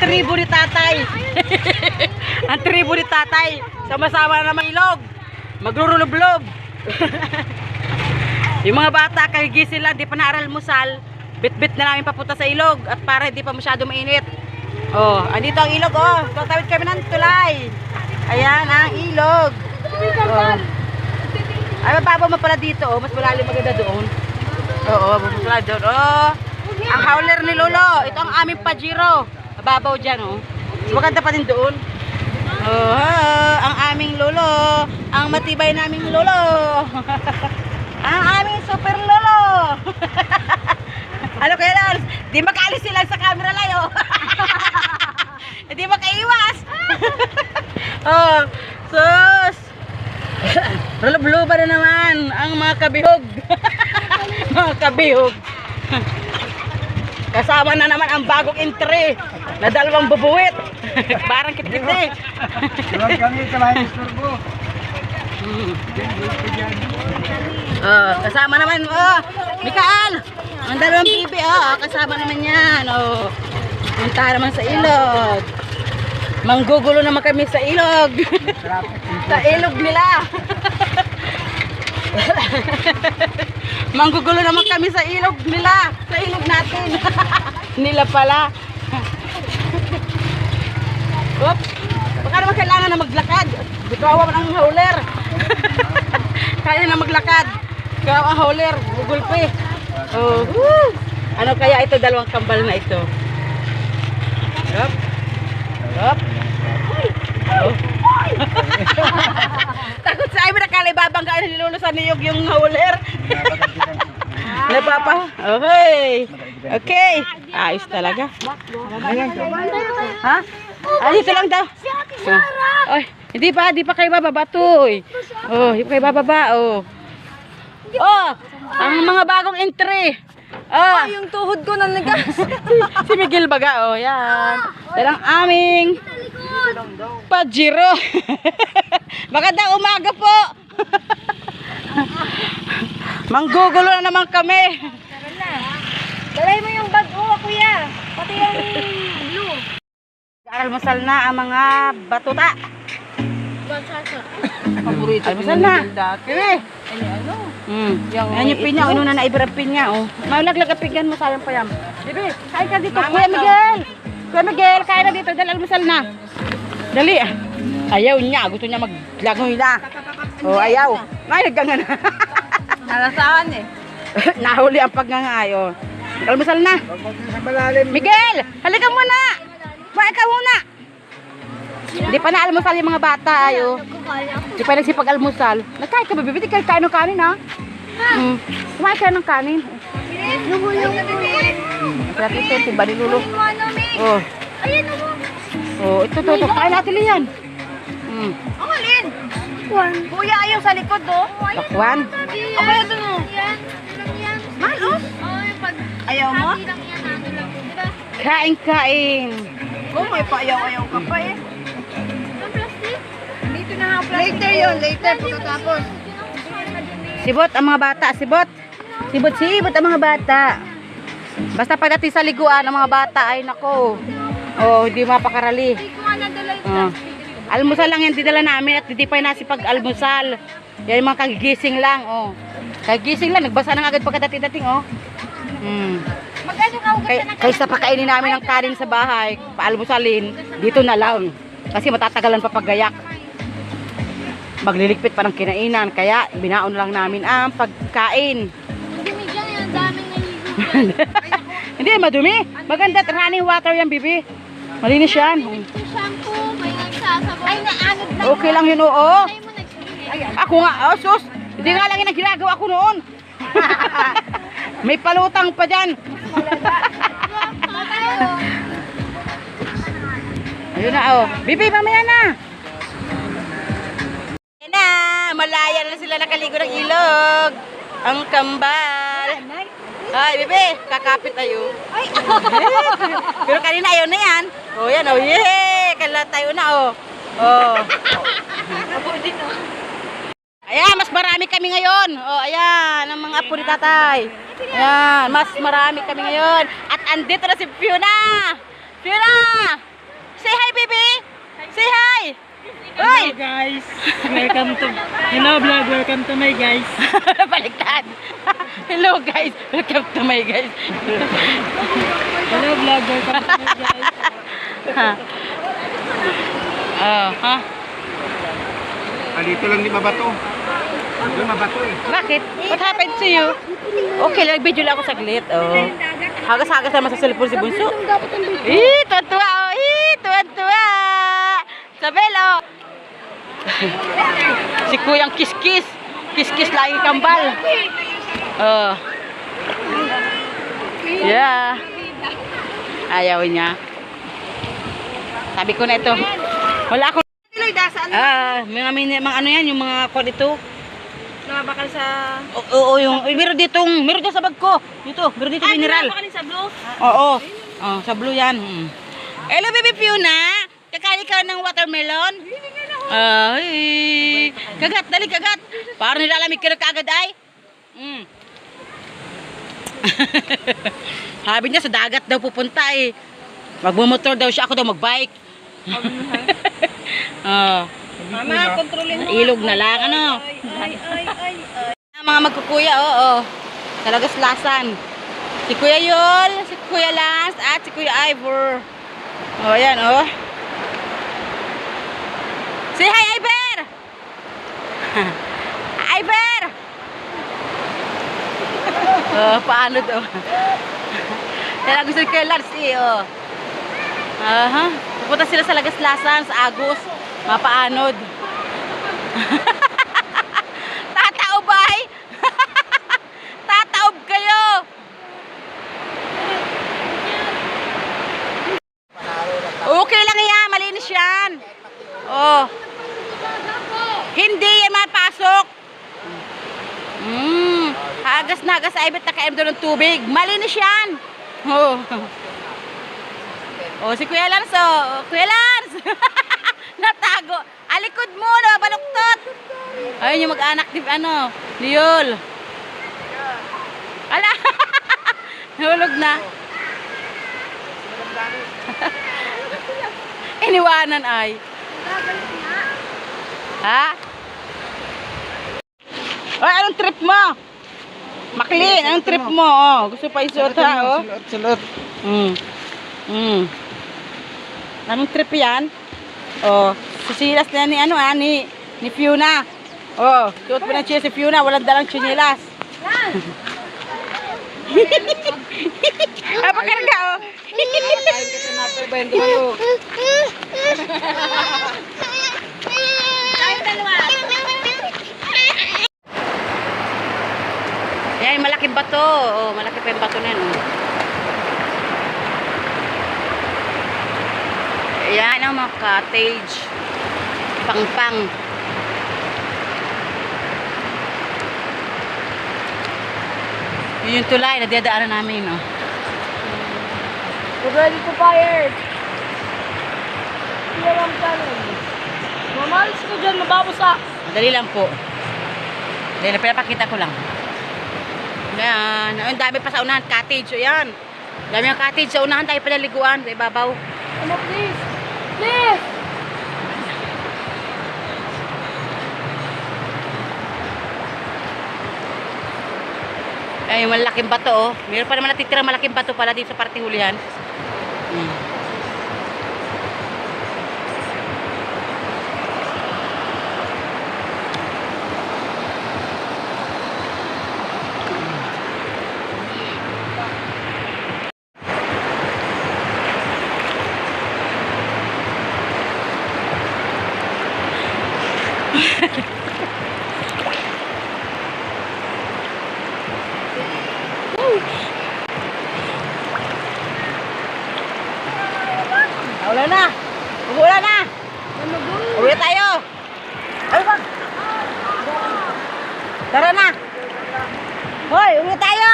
tribo ni tatay. ang tribo ni tatay. Sama-sama na naman ilog. Maglulublob. yung mga bata, kagigising lang, di pa naaral musal. Bit-bit na namin papunta sa ilog at para hindi pa masyado mainit. Oh, andito ang ilog oh. Tatawid kami ng tulay. Ayan ang ilog. Oh. Ay, mababaw mo pala dito oh. Mas malalim maganda doon. Oo, mas malalim doon. Oh. Ang howler ni Lolo. Ito ang aming Pajero. Mababaw dyan oh. Maganda pa din doon. Oh, ang aming lolo. Ang matibay naming lolo. ang aming super lolo. ano kaya lang? Di makaalis sila sa camera layo. Hindi makaiwas. oh, sus. Rulubluba na naman ang mga kabihog. mga kabihog. Kasama na naman ang bagong entry na dalawang bubuwit. Parang kitikiti. Huwag kami kalahin istorbo. Oh, kasama naman, oh, Mikael. Ang dalawang bibi, oh, kasama naman yan, oh. Punta naman sa ilog. Manggugulo naman kami sa ilog. sa ilog nila. Manggugulo naman kami sa ilog nila. Sa ilog natin. nila pala. Oops. Baka naman kailangan na maglakad. Bitawa mo ng hauler. Kaya na maglakad. Kaya ang hauler, gugulpi. Oh. woo. Ano kaya ito dalawang kambal na ito? Yup. Yup. Oh. Takot sa ay nakala ibabanggaan ni Lolo sa niyog yung hauler. Napapa. Okay. Okay. Ayos talaga. Ha? Ah, dito lang daw. Ay, hindi pa, hindi pa kayo bababa to. eh. Oh, hindi pa kayo bababa, oh. Oh, ang mga bagong entry. Ah, Yung tuhod ko na nagas. si Miguel Baga, oh, yan. Yan ang aming Pajero. Magandang umaga po. Manggugulo na naman kami. Dalay mo yung bag ko, kuya. Pati yung blue. Almusal na ang mga batuta. Paborito Almusal na. Kiri. ano? Mm. Yan yung pinya, ano na naibir ang pinya, oh. Malaglag ang pinggan mo, sayang pa yan. Bibi, kain ka dito. Kuya Miguel. Kuya Miguel, kain na dito. Dali almusal na. Dali. ah. Ayaw niya. Gusto niya maglagoy na. Oh, ayaw. Ay, nagkanga na. Nalasaan eh. Nahuli ang pagngangayo. Almusal na. Malalim. Miguel, halika muna. Kumain ka muna. Hindi pa na-almusal yung mga bata, ayo. Hindi pa nagsipag-almusal. Nagkain ka ba, bibi? Di kayo kain ng kanin, ha? Mm. Kumain kayo ng kanin. Kaya ito, si Balilulo. Oh. Ayan. Oh, ito, ito, ito. Kain natin yan. Mm. Ang alin? Kuya, yung sa likod, oh. Takwan. O kaya dun, oh. Mahal, oh. Ayaw mo? Kain, kain. Oh, may paayaw-ayaw ka pa eh. Dito na nga Later yun, later pagkatapos. Sibot ang mga bata, sibot. Sibot, sibot ang mga bata. Basta pagdating sa liguan, ang mga bata ay nako. Oh, hindi mapakarali. Oh. Almusal lang yan didala namin at hindi pa yung nasipag-almusal. Yan yung mga kagigising lang, oh. Kagigising lang, nagbasa na agad pagkadating-dating, oh. Hmm. Magkano ka Kay, kaysa pakainin namin ng kanin sa bahay, paalmusalin, dito na lang. Kasi matatagalan pa paggayak. Magliligpit pa ng kinainan, kaya binaon lang namin ang pagkain. Dumi dyan, yung daming naligo. Hindi, madumi. Maganda, running water yan, bibi. Malinis yan. shampoo, may nagsasabaw. Ay, naanod lang. Okay lang yun, oo. Ako nga, oh sus. Hindi nga lang yun ang ginagawa ko noon. May palutang pa dyan. Ayun na, oh. Bibi, mamaya na. Ayan na, malaya na sila nakaligo ng ilog. Ang kambal. Ay, Bibi, kakapit tayo. Ay, Pero kanina ayaw na yan. Oh, yan, oh, yay! Kala tayo na, oh. Oh. ako din, oh. Ayan, mas marami kami ngayon. Oh, ayan, ang mga apo ni tatay. Ayan, mas marami kami ngayon. At andito na si Fiona. Fiona! Say hi, baby! Say hi! Uy! guys! Welcome to... Hello vlog, welcome to my guys. Baliktad! Hello, guys! Welcome to my guys! Hello vlog, welcome to my guys. Ha? Oh, ha? Ah, dito lang di mabato eh. Bakit? What happened to you? Okay lang, video lang ako saglit. Oh. Hagas-hagas naman sa cellphone si Bunso. Eh, tuwa-tuwa. Oh. Eh, tuwa-tuwa. Sabel, oh. si Kuyang Kiskis. Kiskis lagi kambal. Oh. Yeah. Ayaw niya. Sabi ko na ito. Wala akong... Ah, mga, mga, mga ano yan, yung mga kod ito. Mga bakal sa... Oo, oo, yung, eh, meron ditong, meron dyan sa bag ko. Dito, meron dito mineral. Bakal sa blue? Oo, oh, sa blue yan. Mm. Hello, baby Fiona. Kakali ka ng watermelon? Ay, kagat, dali kagat. Parang nilalamig ka na kaagad ay. Mm. Sabi niya sa dagat daw pupunta eh. Magmumotor daw siya, ako daw magbike. Oh, Mama, kontrolin mo. ilog na lang, ano. Ay, ay, ay, ay. Mga magkukuya, oo. Talagas lasan. Si Kuya Yol, si Kuya Lance, at si Kuya Ivor. O, ayan, oh. Say hi, Iver! Iver! oh, paano to? Kaya gusto ni Kuya Lance, eh, oh. Aha. Pupunta sila sa Lagaslasan, sa Agos. Mapaanod. Tataob ay! Tataob kayo! Okay lang yan, malinis yan. Oh. Hindi yan mapasok. Mm. Hagas na hagas ay ba't nakainom doon ng tubig. Malinis yan. Oh. Oh, si Kuya Lance, oh. Kuya Lance! Natago. Alikod mo, no, baluktot. Ayun yung mag-anak ni, ano, Yul. Ala! Nahulog na. Iniwanan ay. Ha? Ay, anong trip mo? Maklin, anong trip mo? Oh, gusto pa isuot ha, oh. Sulot, sulot. Mm. Mm. Anong trip yan? Oh, sisilas na ni ano ah, ni, ni Fiona. Oh, suot mo ng chinelas si Fiona, walang dalang chinelas. Apa karga oh? Yan, malaking bato. Oh, malaki pa yung bato na yun. Mga cottage. Pang-pang. Yun yung tulay na dinadaanan namin. Oh. We're ready to fire. Hindi naman tanong. Mamalis ko dyan, mababusa. Madali lang po. Dahil pinapakita ko lang. Yan. Ang dami pa sa unahan. Cottage. O yan. Dami ang cottage sa unahan. Tayo pinaliguan. Sa ibabaw. Ano, please? Please! Ay, malaking bato oh. Meron pa naman natitira malaking bato pala dito sa parte hulihan. Hmm. Ulan na. Umuulan na. Uwi tayo. Ay, bang. Tara na. Hoy, uwi tayo.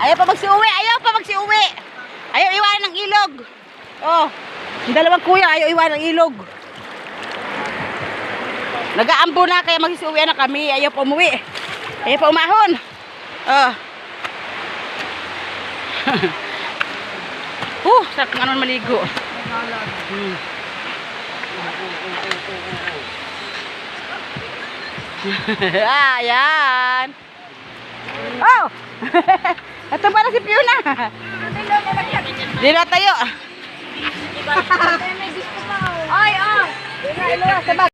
Ayaw pa magsiuwi. Ayaw pa magsiuwi. Ayaw iwanan ng ilog. Oh, dalawang kuya ayaw iwanan ng ilog. Nagaambo na kaya magsisuwi na kami. Ayaw pa umuwi. Ayaw pa umahon. Oh. uh, sarap ng anon maligo. Hmm. Ah, ayan. Oh! Ito para si Fiona. Di na tayo. Ay, oh. Sa